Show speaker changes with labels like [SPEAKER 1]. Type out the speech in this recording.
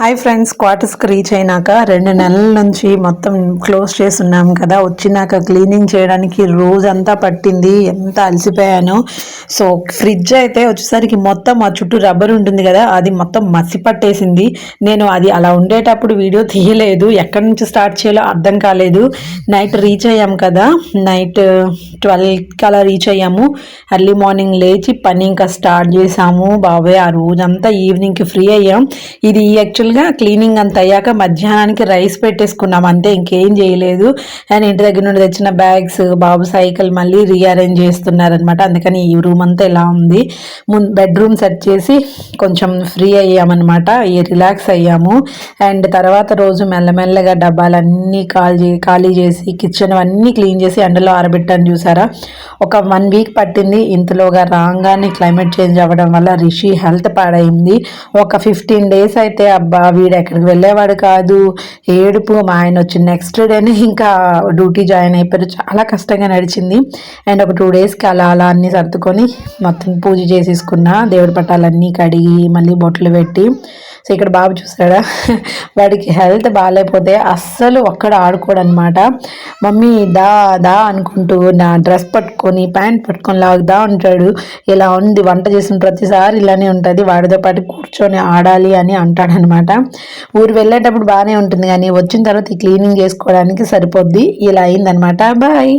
[SPEAKER 1] Hi friends క్వార్టర్స్కి reach అయినాక రెండు నెలల నుంచి మొత్తం క్లోజ్ చేస్తున్నాం కదా. వచ్చినాక క్లీనింగ్ చేయడానికి రోజంతా పట్టింది. ఎంత అలసిపోయాను. సో ఫ్రిడ్జ్ అయితే వచ్చేసరికి మొత్తం ఆ చుట్టూ రబ్బర్ ఉంటుంది కదా. అది మొత్తం మసి పట్టేసింది. నేను అది అలా ఉండేటప్పుడు వీడియో తీయలేదు. ఎక్కడి నుంచి స్టార్ట్ చేయాలో అర్థం కాలేదు. నైట్ రీచ్ అయ్యాం కదా. నైట్ ట్వెల్వ్కి అలా రీచ్ అయ్యాము. ఎర్లీ మార్నింగ్ లేచి పని ఇంకా స్టార్ట్ చేసాము. బాబాయ్ ఆ రోజంతా ఈవినింగ్కి ఫ్రీ అయ్యాం. ఇది యాక్చువల్ యాక్చువల్గా క్లీనింగ్ అంత అయ్యాక మధ్యాహ్నానికి రైస్ పెట్టేసుకున్నాం. అంతే ఇంకేం చేయలేదు. అండ్ ఇంటి దగ్గర నుండి తెచ్చిన బ్యాగ్స్ బాబు సైకిల్ మళ్ళీ రీఅరేంజ్ చేస్తున్నారనమాట అందుకని ఈ రూమ్ అంతా ఇలా ఉంది. ముందు బెడ్రూమ్ సెట్ చేసి కొంచెం ఫ్రీ అయ్యామన్నమాట. ఈ రిలాక్స్ అయ్యాము. అండ్ తర్వాత రోజు మెల్లమెల్లగా డబ్బాలన్నీ ఖాళీ ఖాళీ చేసి కిచెన్ అన్నీ క్లీన్ చేసి ఎండలో ఆరబెట్టాను చూసారా? ఒక వన్ వీక్ పట్టింది. ఇంతలోగా రాగానే క్లైమేట్ చేంజ్ అవ్వడం వల్ల రిషి హెల్త్ పాడైంది. ఒక ఫిఫ్టీన్ డేస్ అయితే అబ్బా వీడు ఎక్కడికి వెళ్ళేవాడు కాదు. ఏడుపు మా ఆయన వచ్చి నెక్స్ట్ డేనే ఇంకా డ్యూటీ జాయిన్ అయిపోయారు. చాలా కష్టంగా నడిచింది. అండ్ ఒక టూ డేస్కి అలా అలా అన్నీ సర్దుకొని మొత్తం పూజ చేసేసుకున్నా దేవుడి పట్టాలన్నీ కడిగి మళ్ళీ బొట్లు పెట్టి. సో ఇక్కడ బాబు చూసాడా? వాడికి హెల్త్ బాగాలేకపోతే అస్సలు ఒక్కడ ఆడుకోడనమాట. మమ్మీ దా దా అనుకుంటూ నా డ్రెస్ పట్టుకొని ప్యాంట్ పట్టుకొని లాగుదా ఉంటాడు. ఇలా ఉంది వంట చేసిన ప్రతిసారి ఇలానే ఉంటుంది. వాడితో పాటు కూర్చొని ఆడాలి అని అంటాడనమాట. ఊరు వెళ్ళేటప్పుడు బాగానే ఉంటుంది కానీ వచ్చిన తర్వాత ఈ క్లీనింగ్ చేసుకోవడానికి సరిపోద్ది. ఇలా అయిందనమాట బాయ్.